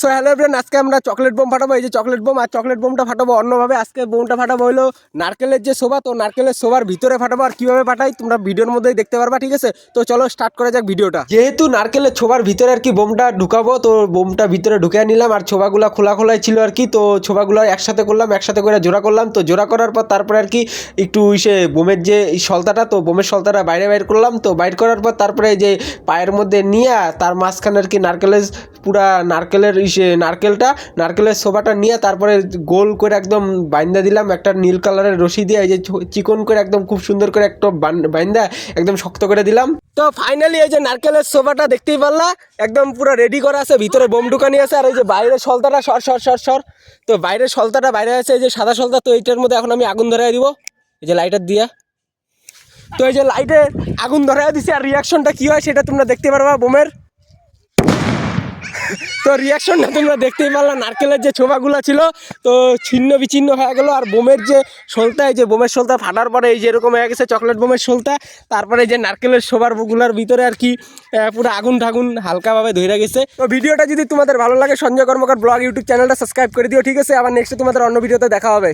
So hello friend আজকে আমরা chocolate bomb ফাটাবো। এই যে চকলেট বোম আর চকলেট বোমটা ফাটাবো অন্যভাবে আজকে বোমটা ফাটাবো হলো নারকেলের যে শোভা। তো নারকেলের শোভার ভিতরে ফাটাবো আর কীভাবে ফাটাই তোমরা ভিডিওর মধ্যেই দেখতে পারবা, ঠিক আছে? তো চলো স্টার্ট করা যাক ভিডিওটা। যেহেতু নারকেলের ছোবার ভিতরে আর কি বোমটা ঢুকাবো, তো বোমটা ভিতরে ঢুকে নিলাম আর ছোবাগুলা খোলা খোলাই ছিল আর কি। তো ছোবাগুলো একসাথে করলাম, একসাথে করে জোড়া করলাম। তো জোড়া করার পর তারপরে আর কি একটু সে বোমের যে সলতাটা তো বোমের সলতাটা বাইরে বাইর করলাম। তো বাইর করার পর তারপরে যে পায়ের মধ্যে নিয়ে তার মাঝখানে আর কি নারকেলের পুরা নারকেলের ইসে, নারকেলটা, নারকেলের শোভাটা নিয়ে তারপরে গোল করে একদম বাইন্দা দিলাম, একটা নীল কালারের রশি দিয়ে, এই যে চিকন করে একদম খুব সুন্দর করে একটা বাইন্দা একদম শক্ত করে দিলাম। তো ফাইনালি এই যে নারকেলের শোভাটা দেখতেই পারলা, একদম পুরো রেডি করা আছে, ভিতরে বোম ঢুকানি আছে, আর এই যে বাইরে সলতাটা সর সর সর সর। তো বাইরের সলতাটা বাইরে আছে, এই যে সাদা সলতা তো এইটার মধ্যে এখন আমি আগুন ধরাই দিব। এই যে লাইটার দিয়া। তো এই যে লাইটে আগুন ধরাই দিছে, আর রিয়াকশনটা কি হয় সেটা তোমরা দেখতে পারবা বোমের। তো রিয়াকশনটা তোমরা দেখতেই পারলা, নারকেলের যে ছোবাগুলো ছিল, তো ছিন্ন বিচ্ছিন্ন হয়ে গেলো, আর বোমের যে সলতা এই যে বোমের সোলতা ফাটার পরে এই যে এরকম হয়ে গেছে চকলেট বোমের সোলতা তারপরে যে নারকেলের শোবারগুলার ভিতরে আর কি পুরো আগুন ঠাগুন হালকাভাবে ধরে গেছে। তো ভিডিওটা যদি তোমাদের ভালো লাগে, সঞ্জয় কর্মকার ব্লগ, ইউটিউব চ্যানেলটা সাবস্ক্রাইব করে দিও, ঠিক আছে? আবার নেক্সটে তোমাদের অন্য ভিডিওতে দেখা হবে।